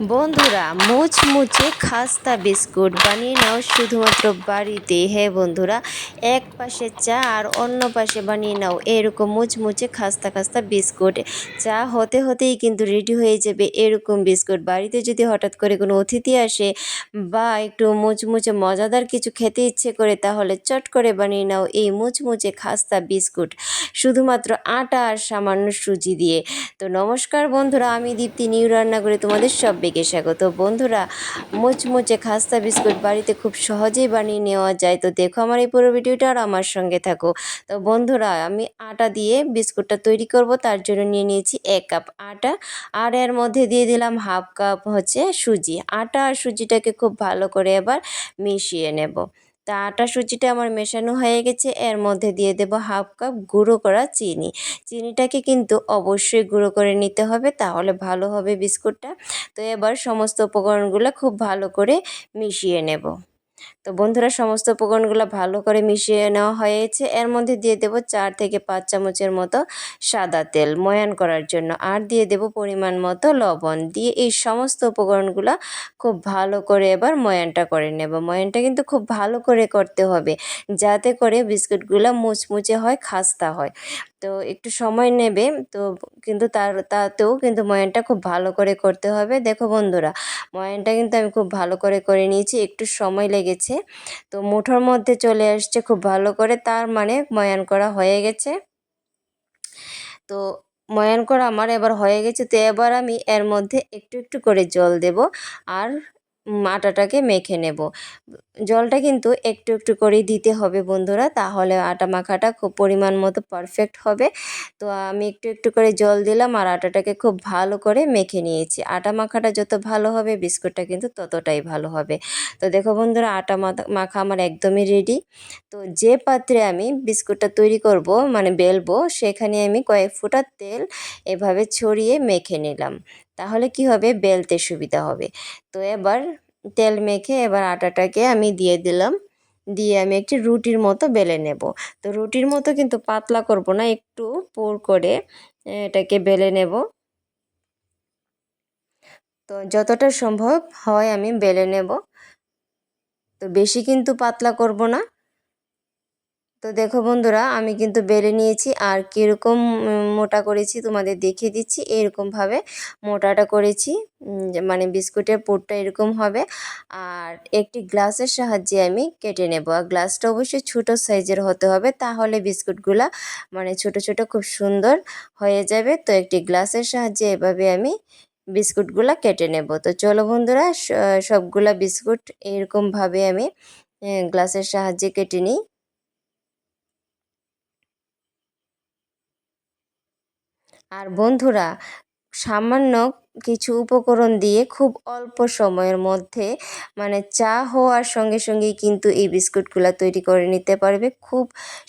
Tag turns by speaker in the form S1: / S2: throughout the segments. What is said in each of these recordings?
S1: বন্ধুরা, মুচমুচে খাস্তা বিস্কুট বানিয়ে নাও শুধুমাত্র বাড়িতে। হ্যাঁ বন্ধুরা, এক পাশে চা আর অন্য পাশে বানিয়ে নাও এরকম মুচমুচে খাস্তা খাস্তা বিস্কুট। চা হতে হতেই কিন্তু রেডি হয়ে যাবে এরকম বিস্কুট। বাড়িতে যদি হঠাৎ করে কোনো অতিথি আসে বা একটু মুচমুচে মজাদার কিছু খেতে ইচ্ছে করে, তাহলে চট করে বানিয়ে নাও এই মুচমুচে খাস্তা বিস্কুট। শুধুমাত্র আটা আর সামান্য সুজি দিয়ে। তো নমস্কার বন্ধুরা, আমি দীপ্তি, নিউ রান্না করে তোমাদের সবাইকে স্বাগত। বন্ধুরা, মুচমুচে খাস্তা বিস্কুট বাড়িতে খুব সহজেই বানিয়ে নেওয়া যায়। তো দেখো আমার এই পুরো ভিডিওটা আর আমার সঙ্গে থাকো। তো বন্ধুরা, আমি আটা দিয়ে বিস্কুটটা তৈরি করব। তার জন্য নিয়ে নিয়েছি এক কাপ আটা। আর এর মধ্যে দিয়ে দিলাম হাফ কাপ হচ্ছে সুজি। আটা আর সুজিটাকে খুব ভালো করে এবার মিশিয়ে নেব। তা আটা সুজিটা আমার মেশানো হয়ে গেছে। এর মধ্যে দিয়ে দেব হাফ কাপ গুঁড়ো করা চিনি। চিনিটাকে কিন্তু অবশ্যই গুঁড়ো করে নিতে হবে, তাহলে ভালো হবে বিস্কুটটা। তো এবার সমস্ত উপকরণগুলো খুব ভালো করে মিশিয়ে নেব। তো বন্ধুরা, সমস্ত উপকরণগুলো ভালো করে মিশিয়ে নেওয়া হয়েছে। এর মধ্যে দিয়ে দেব চার থেকে পাঁচ চামচের মতো সাদা তেল ময়ান করার জন্য আর দিয়ে দেব পরিমাণ মতো লবণ। দিয়ে এই সমস্ত উপকরণগুলো খুব ভালো করে এবার ময়ানটা করে নেব। ময়ানটা কিন্তু খুব ভালো করে করতে হবে, যাতে করে বিস্কুটগুলো মুচমুচে হয়, খাস্তা হয়। তো একটু সময় নেবে, তো কিন্তু তার, তাতেও কিন্তু ময়ানটা খুব ভালো করে করতে হবে। দেখো বন্ধুরা, ময়ানটা কিন্তু আমি খুব ভালো করে করে নিয়েছি। একটু সময় লেগেছে তো মুঠোর মধ্যে চলে আসছে খুব ভালো করে, তার মানে ময়ান করা হয়ে গেছে। তো ময়ান করা আমার এবার হয়ে গেছে, তো এবার আমি এর মধ্যে একটু একটু করে জল দেব। আর আটাটাকে মেখে নেব। জলটা কিন্তু একটু একটু করেই দিতে হবে বন্ধুরা, তাহলে আটা মাখাটা খুব পরিমাণ মতো পারফেক্ট হবে। তো আমি একটু একটু করে জল দিলাম আর আটাটাকে খুব ভালো করে মেখে নিয়েছি। আটা মাখাটা যত ভালো হবে, বিস্কুটটা কিন্তু ততটাই ভালো হবে। তো দেখো বন্ধুরা, আটা মাখা আমার একদমই রেডি তো যে পাত্রে আমি বিস্কুটটা তৈরি করব মানে বেলবো, সেখানে আমি কয়েক ফুটা তেল এভাবে ছড়িয়ে মেখে নিলাম। তাহলে কি হবে? বেলতে সুবিধা হবে। তো এবার তেল মেখে এবার আটাটাকে আমি দিয়ে দিলাম। দিয়ে আমি একটি রুটির মতো বেলে নেব। তো রুটির মতো কিন্তু পাতলা করব না, একটু পুর করে এটাকে বেলে নেব। তো যতটা সম্ভব হয় আমি বেলে নেব। তো বেশি কিন্তু পাতলা করব না। তো দেখো বন্ধুরা, আমি কিন্তু বেলে নিয়েছি আর কীরকম মোটা করেছি তোমাদের দেখিয়ে দিচ্ছি। এরকমভাবে মোটাটা করেছি মানে বিস্কুটের পুরটা এরকম হবে। আর একটি গ্লাসের সাহায্যে আমি কেটে নেব। আর গ্লাসটা অবশ্যই ছোটো সাইজের হতে হবে, তাহলে বিস্কুটগুলা মানে ছোট ছোট খুব সুন্দর হয়ে যাবে। তো একটি গ্লাসের সাহায্যে এভাবে আমি বিস্কুটগুলা কেটে নেব। তো চলো বন্ধুরা সবগুলা বিস্কুট এরকমভাবে আমি গ্লাসের সাহায্যে কেটে নিই। আর বন্ধুরা, সামান্য কিছু উপকরণ দিয়ে খুব অল্প সময়ের মধ্যে মানে চা হওয়ার সঙ্গে সঙ্গেই কিন্তু এই বিস্কুটগুলো তৈরি করে নিতে পারবে। খুব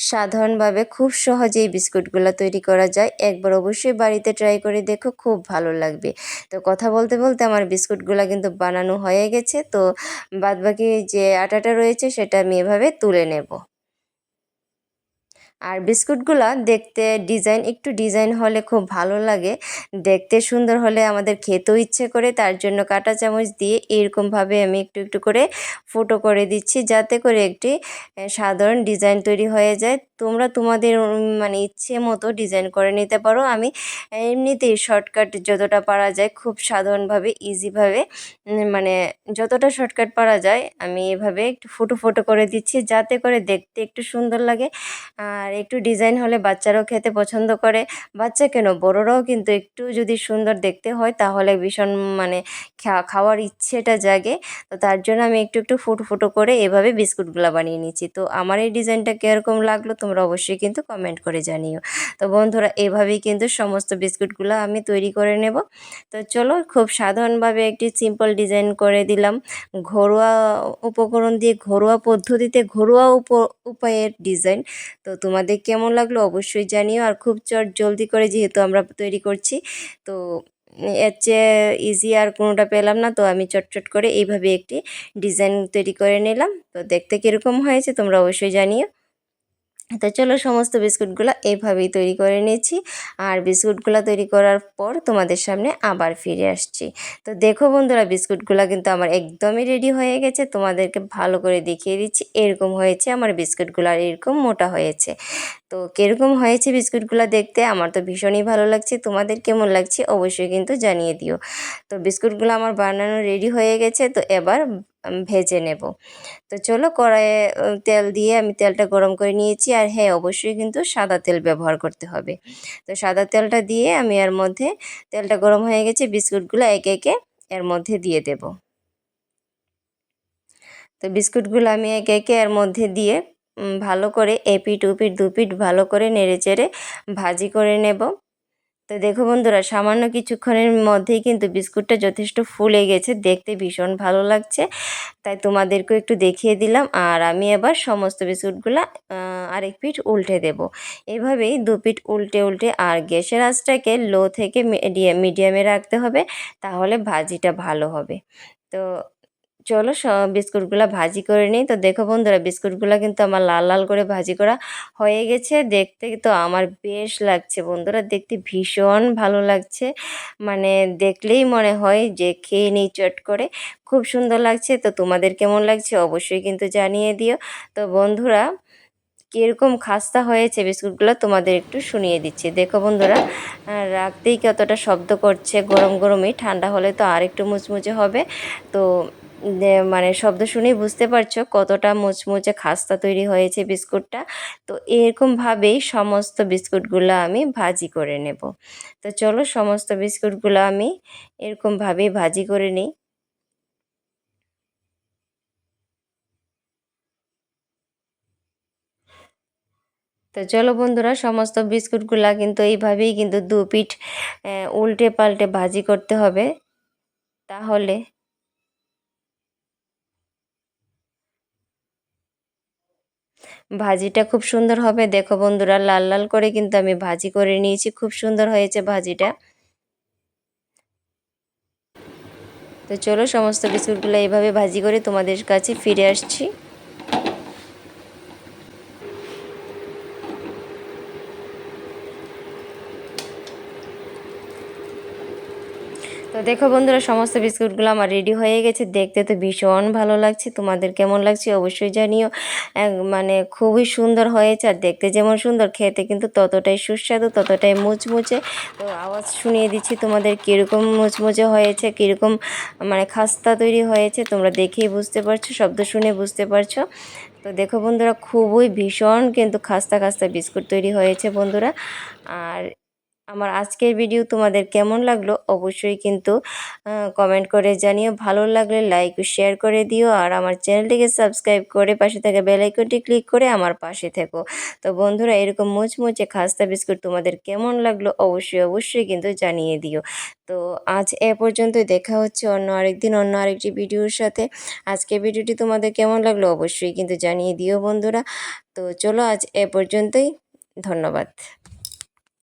S1: সাধারণভাবে খুব সহজে এই বিস্কুটগুলো তৈরি করা যায়। একবার অবশ্যই বাড়িতে ট্রাই করে দেখো, খুব ভালো লাগবে। তো কথা বলতে বলতে আমার বিস্কুটগুলো কিন্তু বানানো হয়ে গেছে। তো বাদবাকি যে আটাটা রয়েছে, সেটা আমি এভাবে তুলে নেব। আর বিস্কুটগুলো দেখতে ডিজাইন, একটু ডিজাইন হলে খুব ভালো লাগে। দেখতে সুন্দর হলে আমাদের খেতেও ইচ্ছে করে, তার জন্য কাঁটা চামচ দিয়ে এরকমভাবে আমি একটু একটু করে ফুটো করে দিচ্ছি, যাতে করে একটি সাধারণ ডিজাইন তৈরি হয়ে যায়। তোমরা তোমাদের মানে ইচ্ছে মতো ডিজাইন করে নিতে পারো। আমি এমনিতেই শর্টকাট যতটা পারা যায় খুব সাধারণভাবে, ইজিভাবে মানে যতটা শর্টকাট পারা যায়, আমি এভাবে একটু ফুটো ফুটো করে দিচ্ছি, যাতে করে দেখতে একটু সুন্দর লাগে। আর একটু ডিজাইন হলে বাচ্চারাও খেতে পছন্দ করে। বাচ্চা কেন? বড়রাও কিন্তু একটু যদি সুন্দর দেখতে হয়, তাহলে ভীষণ মানে খাওয়ার ইচ্ছেটা জাগে। তো তার জন্য আমি একটু একটু ফুটো ফুটো করে এভাবে বিস্কুটগুলো বানিয়ে নিচ্ছি। তো আমার এই ডিজাইনটা কীরকম লাগল তোমরা অবশ্যই কিন্তু কমেন্ট করে জানিও। তো বন্ধুরা, এভাবেই কিন্তু সমস্ত বিস্কুটগুলো আমি তৈরি করে নেব। তো চলো, খুব সাধারণভাবে একটি সিম্পল ডিজাইন করে দিলাম। ঘরোয়া উপকরণ দিয়ে, ঘরোয়া পদ্ধতিতে ঘরোয়া উপ, উপায়ের ডিজাইন তো তোমাদের কেমন লাগল অবশ্যই জানিও। আর খুব চট জলদি করে যেহেতু আমরা তৈরি করছি, তো এর চেয়ে ইজি আর কোনোটা পেলাম না, তো আমি চটচট করে এইভাবে একটি ডিজাইন তৈরি করে নিলাম। তো দেখতে কীরকম হয়েছে তোমরা অবশ্যই জানিও। তো চলো সমস্ত বিস্কুটগুলো এইভাবেই তৈরি করে নিয়েছি। আর বিস্কুটগুলো তৈরি করার পর তোমাদের সামনে আবার ফিরে আসছি। তো দেখো বন্ধুরা, বিস্কুটগুলো কিন্তু আমার একদমই রেডি হয়ে গেছে। তোমাদেরকে ভালো করে দেখিয়ে দিচ্ছি, এরকম হয়েছে আমার বিস্কুটগুলো আর এরকম মোটা হয়েছে। তো কীরকম হয়েছে বিস্কুটগুলো দেখতে আমার তো ভীষণই ভালো লাগছে। তোমাদের কেমন লাগছে অবশ্যই কিন্তু জানিয়ে দিও। তো বিস্কুটগুলো আমার বানানো রেডি হয়ে গেছে। তো এবার ভেজে নেব। তো চলো কড়াইয়ে তেল দিয়ে আমি তেলটা গরম করে নিয়েছি আর হ্যাঁ অবশ্যই কিন্তু সাদা তেল ব্যবহার করতে হবে। তো সাদা তেলটা দিয়ে আমি এর মধ্যে, তেলটা গরম হয়ে গেছে, বিস্কুটগুলো একে একে এর মধ্যে দিয়ে দেব। তো বিস্কুটগুলো আমি একে একে এর মধ্যে দিয়ে ভালো করে এপিট উপিট দুপিট ভালো করে নেড়ে চেড়ে ভাজি করে নেব। তো দেখো বন্ধুরা, সামান্য কিছুক্ষণের মধ্যেই কিন্তু বিস্কুটটা যথেষ্ট ফুলে গেছে। দেখতে ভীষণ ভালো লাগছে। তাই তোমাদেরকেও একটু দেখিয়ে দিলাম আর আমি এবার সমস্ত বিস্কুটগুলো আরেক পিঠ উল্টে দেব। এভাবেই দু পিঠ উল্টে উল্টে আর গ্যাসের আঁচটাকে লো থেকে মিডিয়াম, মিডিয়ামে রাখতে হবে, তাহলে ভাজিটা ভালো হবে। তো চলো বিস্কুটগুলো ভাজি করে নিই। তো দেখো বন্ধুরা, বিস্কুটগুলো কিন্তু আমার লাল লাল করে ভাজি করা হয়ে গেছে। দেখতে তো আমার বেশ লাগছে বন্ধুরা, দেখতে ভীষণ ভালো লাগছে। মানে দেখলেই মনে হয় যে খেয়ে নিই চট করে। খুব সুন্দর লাগছে। তো তোমাদের কেমন লাগছে অবশ্যই কিন্তু জানিয়ে দিও। তো বন্ধুরা, কীরকম খাস্তা হয়েছে বিস্কুটগুলো তোমাদের একটু শুনিয়ে দিচ্ছি। দেখো বন্ধুরা রাখতেই কতটা শব্দ করছে। গরম গরমই, ঠান্ডা হলে তো আর একটু মুচমুচে হবে। তো মানে শব্দ শুনেই বুঝতে পারছ কতটা মুচমুচে খাস্তা তৈরি হয়েছে বিস্কুটটা। তো এরকমভাবেই সমস্ত বিস্কুটগুলো আমি ভাজি করে নেব। তো চলো সমস্ত বিস্কুটগুলো আমি এরকমভাবেই ভাজি করে নিই। তো চলো বন্ধুরা, সমস্ত বিস্কুটগুলা কিন্তু এইভাবেই কিন্তু দু পিঠ উল্টে পাল্টে ভাজি করতে হবে। তাহলে ভাজিটা খুব সুন্দর হবে। দেখো বন্ধুরা, লাল লাল করে কিন্তু আমি ভাজি করে নিয়েছি। খুব সুন্দর হয়েছে ভাজিটা। তো চলো, সমস্ত বিস্কুটগুলো এইভাবে ভাজি করে তোমাদের কাছে ফিরে আসছি। তো দেখো বন্ধুরা, সমস্ত বিস্কুটগুলো আমার রেডি হয়ে গেছে। দেখতে তো ভীষণ ভালো লাগছে। তোমাদের কেমন লাগছে অবশ্যই জানিও। মানে খুবই সুন্দর হয়েছে আর দেখতে যেমন সুন্দর, খেতে কিন্তু ততটাই সুস্বাদু, ততটাই মুচমুচে। তো আওয়াজ শুনিয়ে দিচ্ছি তোমাদের কীরকম মুচমুচে হয়েছে, কীরকম মানে খাস্তা তৈরি হয়েছে, তোমরা দেখেই বুঝতে পারছ, শব্দ শুনে বুঝতে পারছ। তো দেখো বন্ধুরা, খুবই ভীষণ কিন্তু খাস্তা খাস্তা বিস্কুট তৈরি হয়েছে বন্ধুরা। আর আমার আজকের ভিডিও তোমাদের কেমন লাগল অবশ্যই কিন্তু কমেন্ট করে জানিও। ভালো লাগলে লাইক ও শেয়ার করে দিও আর আমার চ্যানেলটিকে সাবস্ক্রাইব করে পাশে থাকা বেল আইকনটি ক্লিক করে আমার পাশে থেকো। তো বন্ধুরা, এরকম মুচমুচে খাস্তা বিস্কুট তোমাদের কেমন লাগল অবশ্যই অবশ্যই কিন্তু জানিয়ে দিও। তো আজ এ পর্যন্তই, দেখা হচ্ছে অন্য আরেকদিন, অন্য আরেকটি ভিডিওর সাথে। আজকের ভিডিওটি তোমাদের কেমন লাগল অবশ্যই কিন্তু জানিয়ে দিও বন্ধুরা। তো চলো আজ এ পর্যন্তই, ধন্যবাদ।